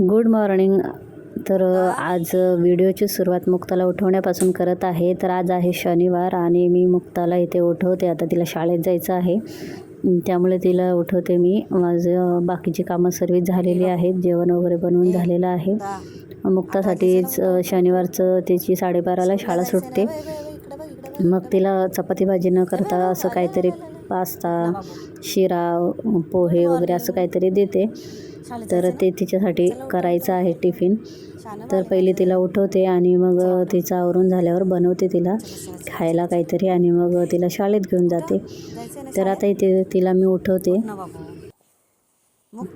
Good morning. तर आज व्हिडिओची सुरुवात मुक्ताला उठवण्यापासून करत आहे. तर आज आहे शनिवार आणि मी मुक्ताला इथे उठवते. आता तिला शाळेत जायचं आहे. त्यामुळे तिला उठवते मी. माझं बाकीची कामं सर्व झालेली आहेत. जेवण वगैरे बनवून झालेलं आहे. मुक्तासाठीच शनिवारचं तिची साडेबाराला शाळा सुटते. मग तिला चपाती भाजी न करता असं काहीतरी पास्ता शिरा पोहे वगैरे असं काहीतरी देते. तर ते तिच्यासाठी करायचं आहे टिफिन. तर पहिले तिला उठवते आणि मग तिचं आवरून झाल्यावर बनवते तिला खायला काहीतरी आणि मग तिला शाळेत घेऊन जाते. तर आता इथे तिला मी उठवते.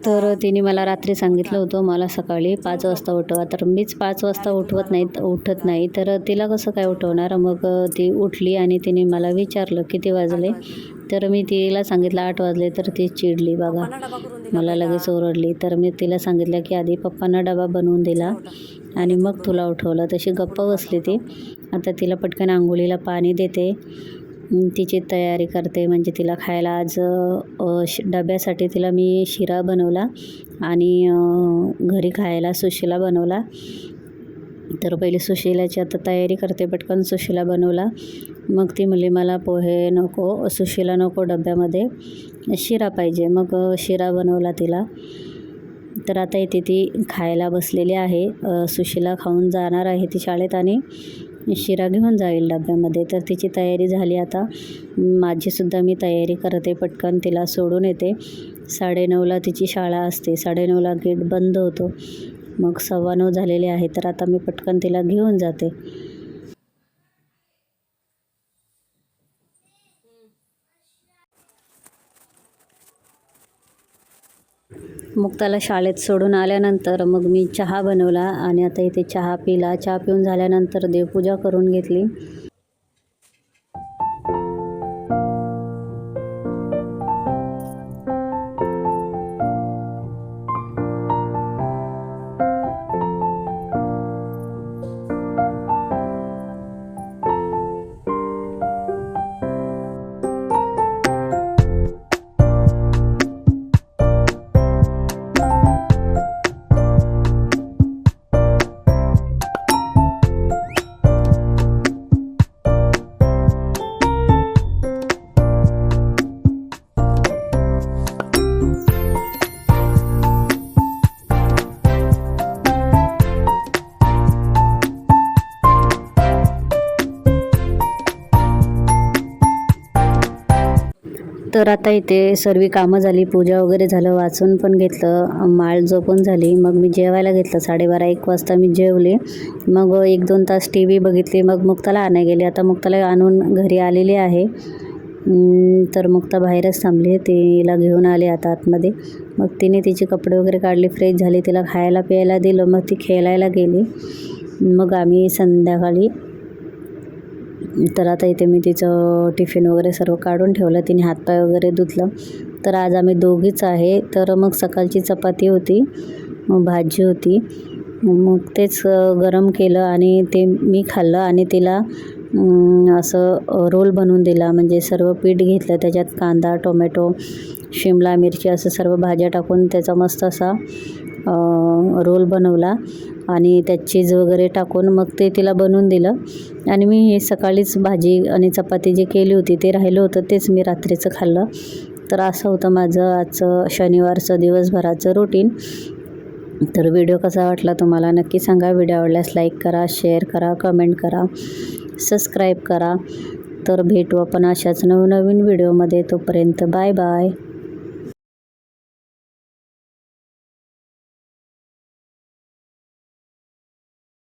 तर तिने मला रात्री सांगितलं होतं मला सकाळी पाच वाजता उठवा. तर मीच पाच वाजता उठवत नाही उठत नाही. तर तिला कसं काय उठवणार? मग ती उठली आणि तिने मला विचारलं किती वाजले? तर मी तिला सांगितलं आठ वाजले. तर ती चिडली बघा मला लगेच ओरडली. तर मी तिला सांगितलं की आधी पप्पांना डबा बनवून दिला आणि मग तुला उठवलं. तशी गप्प बसली ती. आता तिला पटकन आंघोळीला पाणी देते. तिची तयारी करते. म्हणजे तिला खायला आज श डब्यासाठी तिला मी शिरा बनवला आणि घरी खायला सुशीला बनवला. तर पहिले सुशीलाची आता तयारी करते पटकन सुशीला बनवला. मग ती म्हणली मला पोहे नको सुशीला नको डब्यामध्ये शिरा पाहिजे. मग शिरा बनवला तिला. तर आता इथे ती खायला बसलेली आहे. सुशीला खाऊन जाणार आहे ती शाळेत आणि शिरा घेऊन जाईल डब्यामध्ये. तर तिची तयारी झाली आता. माझीसुद्धा मी तयारी करते पटकन. तिला सोडून येते. साडेनऊला तिची शाळा असते. साडेनऊला गेट बंद होतो. मग सव्वा नऊ झालेले आहे. तर आता मी पटकन तिला घेऊन जाते. मुक्ताला शाळेत सोडून आल्यानंतर मग मी चहा बनवला आणि आता इथे चहा पिला. चहा पिऊन झाल्यानंतर देवपूजा करून घेतली. तर आता इथे सर्व कामं झाली पूजा वगैरे झालं वाचून पण घेतलं माळ झोपून झाली. मग मी जेवायला घेतलं साडेबारा एक वाजता मी जेवले. मग एक दोन तास टी व्ही बघितली. मग मुक्ताला आणाय गेले. आता मुक्ताला आणून घरी आलेली आहे. तर मुक्ता बाहेरच थांबली तिला घेऊन आले आता आतमध्ये. मग तिने तिचे कपडे वगैरे काढले फ्रेश झाले. तिला खायला प्यायला दिलं. मग ती खेळायला गेली. मग आम्ही संध्याकाळी तर आता इथे मी तिचं टिफिन वगैरे सर्व काढून ठेवलं तिने हातपाय वगैरे धुतलं. तर आज आम्ही दोघीच आहे. तर मग सकाळची चपाती होती भाजी होती. मग तेच गरम केलं आणि ते मी खाल्लं आणि तिला असं रोल बनवून दिला. म्हणजे सर्व पीठ घेतलं त्याच्यात कांदा टोमॅटो शिमला मिरची असं सर्व भाज्या टाकून त्याचा मस्त असा रोल बनवला. आणि त्यात चीज वगैरे टाकून मग ते तिला बनवून दिलं. आणि मी हे सकाळीच भाजी आणि चपाती जी केली होती ते राहिलं होतं तेच मी रात्रीचं खाल्लं. तर असं होतं माझं आजचं शनिवारचं दिवसभराचं रुटीन तर व्हिडिओ कसा वाटला तुम्हाला नक्की सांगा. व्हिडिओ आवडल्यास लाईक करा शेअर करा कमेंट करा सबस्क्राईब करा. तर भेटू आपण अशाच नवनवीन व्हिडिओमध्ये. तोपर्यंत बाय बाय